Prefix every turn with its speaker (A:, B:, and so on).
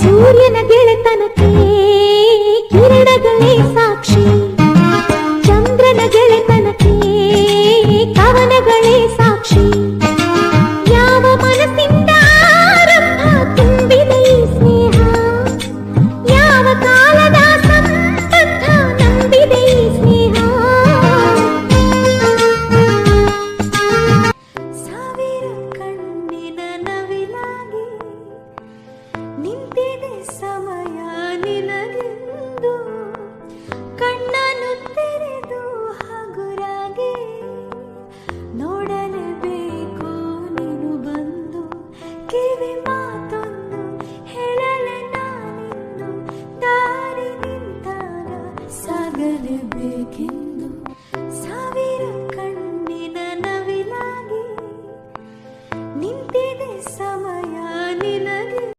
A: ಸೂರ್ಯನ ಗೆಳೆತನಕ್ಕೆ ಕಿರಣಗಳೇ ಸಾಕ್ಷಿ. ನಿಂತಿದೆ ಸಮಯ ನಿನಗೆಂದು. ಕಣ್ಣನ್ನು ತೆರೆದು ಹಗುರಾಗಿ. ನೋಡಲೇಬೇಕು ನೀನು ಬಂದು. ಕಿವಿ ಮಾತೊಂದು ಹೇಳಲೆ ನಾನಿಂದು ದಾರಿ ನಿಂತಾಗ ಸಾಗಲೇಬೇಕೆಂದು ಸಾವಿರ ಕಣ್ಣಿನ ನವಿಲಾಗಿ. ನಿಂತಿದೆ ಸಮಯ